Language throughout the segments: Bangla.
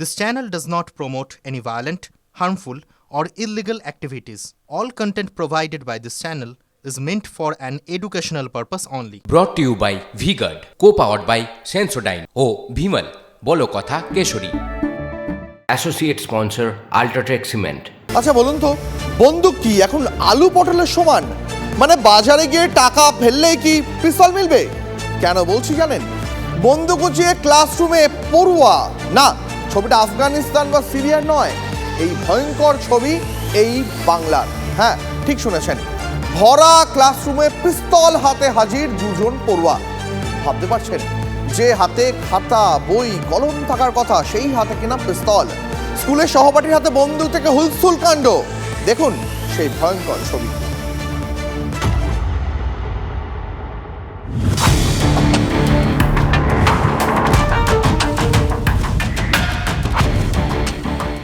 This channel does not promote any violent, harmful, or illegal activities. All content provided by this channel is meant for an educational purpose only. To you by Vguard co powered by Sensodyne ও ভিমল বলো কথা Kesari associate sponsor UltraTech cement আচ্ছা বলুন তো বন্দুক কি? এখন আলু পটলের সমান? মানে বাজারে গিয়ে টাকা ফেললেই কি পিস্তল মিলবে? কেন বলছি জানেন? বন্দুক উঁচিয়ে ক্লাসরুমে পড়ুয়া। না ছবিটা আফগানিস্তান বা সিরিয়ার নয়, এই ভয়ঙ্কর ছবি এই বাংলার। হ্যাঁ ঠিক শুনেছেন। ভরা ক্লাসরুমে পিস্তল হাতে হাজির দুজন পড়ুয়া। ভাবতে পারছেন? যে হাতে খাতা, বই, কলম থাকার কথা, সেই হাতে কিনা পিস্তল। স্কুলের সহপাঠীর হাতে বন্ধু থেকে হুলস্থুল কাণ্ড। দেখুন সেই ভয়ঙ্কর ছবি।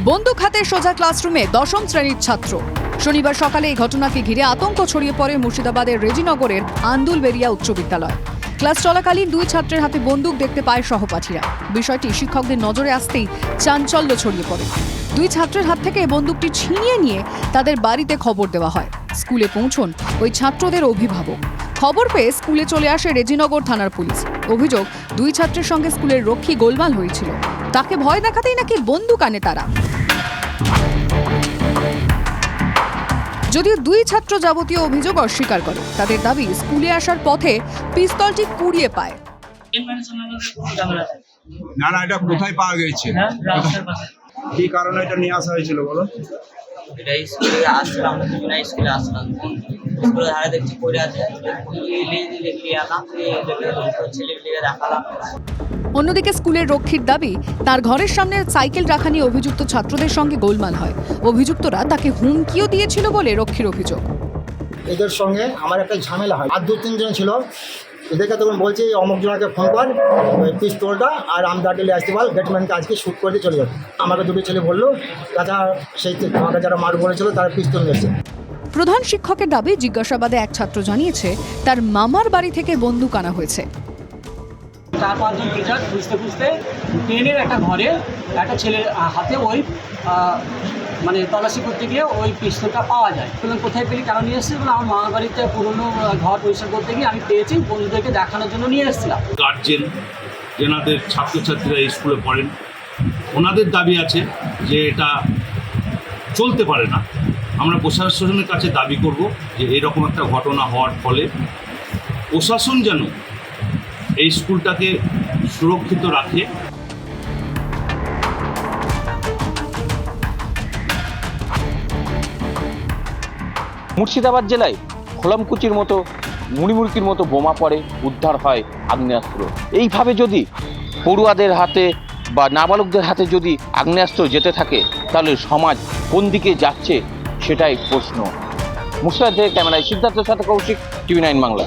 বন্দুক হাতে সোজা ক্লাসরুমে দশম শ্রেণির ছাত্র। শনিবার সকালে এই ঘটনাকে ঘিরে আতঙ্ক ছড়িয়ে পড়ে মুর্শিদাবাদের রেজিনগরের আন্দুল আন্দুলবেরিয়া উচ্চ বিদ্যালয়। ক্লাস চলাকালীন দুই ছাত্রের হাতে বন্দুক দেখতে পায় সহপাঠীরা। বিষয়টি শিক্ষকদের নজরে আসতেই চাঞ্চল্য ছড়িয়ে পড়ে। দুই ছাত্রের হাত থেকে বন্দুকটি ছিনিয়ে নিয়ে তাদের বাড়িতে খবর দেওয়া হয়। স্কুলে পৌঁছন ওই ছাত্রদের অভিভাবক। খবর পেয়ে স্কুলে চলে আসে রেজিনগর থানার পুলিশ। অভিযোগ, দুই ছাত্রের সঙ্গে স্কুলের রক্ষী গোলমাল হয়েছিল। তাকে ভয় দেখাতেই নাকি বন্দুক আনে তারা। যদিও দুই ছাত্র যাবতীয় অভিযোগ অস্বীকার করে তাদের দাবি স্কুলে আসার পথে পিস্তলটি কুড়িয়ে পায়। না না এটা কোথায় পাওয়া গেছে? হ্যাঁ কি কারণে এটা নিয়ে আসা হয়েছিল বলো? এটা স্কুলে আসলাম দুজনে স্কুলে আসলাম স্কুলে ধারে দেখছি পড়ে আছে। লিখে দেখালাম। অন্যদিকে স্কুলের রক্ষীর দাবি তার ঘরের সামনে সাইকেল রাখা নিয়ে অভিযুক্ত ছাত্রদের সঙ্গে গোলমাল হয়। অভিযুক্তরা তাকে হুমকিও দিয়েছিল বলে রক্ষীর অভিযোগ। এদের সঙ্গে আমার একটা ঝামেলা হয়। আর দু তিনজন ছিল। এদেরকে তখন বলছে অমুক জনকে ফোন কর পিস্তলটা আর আমদাটিলে আসতে বল গেটম্যানকে আজকে শ্যুট করে চলে যাবে। আমাকে দুটো ছেলে বলল তাছাড়া সেই আমাকে যারা মার বলেছিল তারা পিস্তল নিয়েছে প্রধান শিক্ষকের দাবি জিজ্ঞাসাবাদে এক ছাত্র জানিয়েছে তার মামার বাড়ি থেকে বন্দুক আনা হয়েছে। চার পাঁচজন টিচার খুঁজতে খুঁজতে ট্রেনের একটা ঘরে একটা ছেলের হাতে ওই মানে তল্লাশি করতে গিয়ে ওই পিস্তলটা পাওয়া যায়। বললাম, কোথায় পেলি? কেন নিয়ে এসেছি আমার মামার বাড়িতে পুরনো ঘর পরিষ্কার করতে গিয়ে আমি পেয়েছি, বন্ধুদেরকে দেখানোর জন্য নিয়ে এসেছিলাম। গার্জেন যেনাদের ছাত্রছাত্রীরা স্কুলে পড়েন, ওনাদের দাবি আছে যে এটা চলতে পারে না। আমরা প্রশাসনের কাছে দাবি করব যে এরকম একটা ঘটনা হওয়ার ফলে প্রশাসন যেন এই স্কুলটাকে সুরক্ষিত রাখে। মুর্শিদাবাদ জেলায় খোলামকুচির মতো, মুড়িমুড়কির মতো বোমা পড়ে, উদ্ধার হয় আগ্নেয়াস্ত্র। এইভাবে যদি পড়ুয়াদের হাতে বা নাবালকদের হাতে যদি আগ্নেয়াস্ত্র যেতে থাকে, তাহলে সমাজ কোন দিকে যাচ্ছে সেটাই প্রশ্ন। মুর্শিদাবাদ থেকে ক্যামেরায় সিদ্ধার্থের সাথে কৌশিক, টিভি নাইন বাংলা।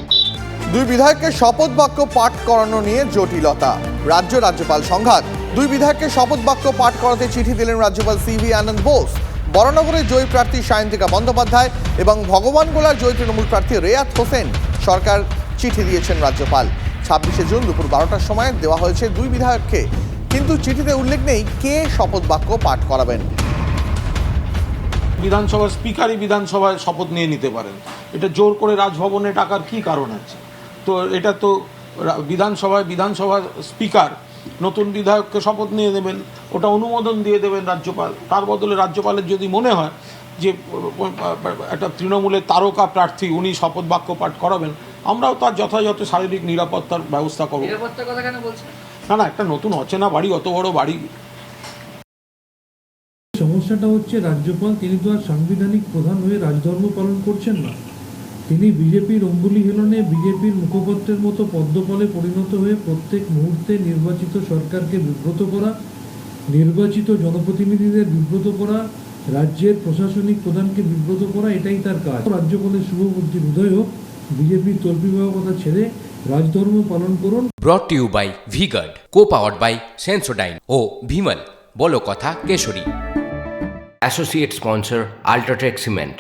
দুই বিধায়ককে শপথ বাক্য পাঠ করানো নিয়ে জটিলতা। রাজ্য রাজ্যপাল সংঘাত। দুই বিধায়ককে শপথ বাক্য পাঠ করাতে চিঠি দিলেন রাজ্যপাল সি ভি আনন্দ বোস। বরানগরের জয়ী প্রার্থী সায়ন্তিকা বন্দ্যোপাধ্যায় এবং ভগবানগোলার জয়ী তৃণমূল প্রার্থী রেয়াত হোসেন সরকার চিঠি দিয়েছেন রাজ্যপাল। ছাব্বিশে জুন দুপুর বারোটার সময় দেওয়া হয়েছে দুই বিধায়ককে। কিন্তু চিঠিতে উল্লেখ নেই কে শপথ বাক্য পাঠ করাবেন। বিধানসভার স্পিকারই বিধানসভায় শপথ নিয়ে নিতে পারেন। এটা জোর করে রাজভবনে টাকার কি কারণ আছে? তো এটা তো বিধানসভায় বিধানসভার স্পিকার নতুন বিধায়ককে শপথ নিয়ে দেবেন ওটা অনুমোদন দিয়ে দেবেন রাজ্যপাল। তার বদলে রাজ্যপালের যদি মনে হয় যে একটা তৃণমূলের তারকা প্রার্থী উনি শপথ বাক্য পাঠ করাবেন আমরাও তার যথাযথ শারীরিক নিরাপত্তার ব্যবস্থা করব। নিরাপত্তার কথা কেন বলছেন? না না একটা নতুন অচেনা বাড়ি অত বড় বাড়ি। সমস্যাটা হচ্ছে রাজ্যপাল তিনি তো আর সাংবিধানিক প্রধান হয়ে রাজধর্ম পালন করছেন না। তিনি বিজেপির অঙ্গুলি হেলনে বিজেপির মুখপত্রের মতো পদ্মফলে পরিণত হয়ে প্রত্যেক মুহূর্তে নির্বাচিত সরকারকে বিব্রত করা নির্বাচিত জনপ্রতিনিধিদের বিব্রত করা রাজ্যের প্রশাসনিক প্রধানকে বিব্রত করা এটাই তার কাজ। রাজ্যপালের শুভবুদ্ধির উদয় হোক। বিজেপির তল্পিবাহকতা ছেড়ে রাজধর্ম পালন করুন। Brought to you by Vguard co powered by Sensodyne ও ভিমল বলো কথা Kesari. Associate sponsor UltraTech cement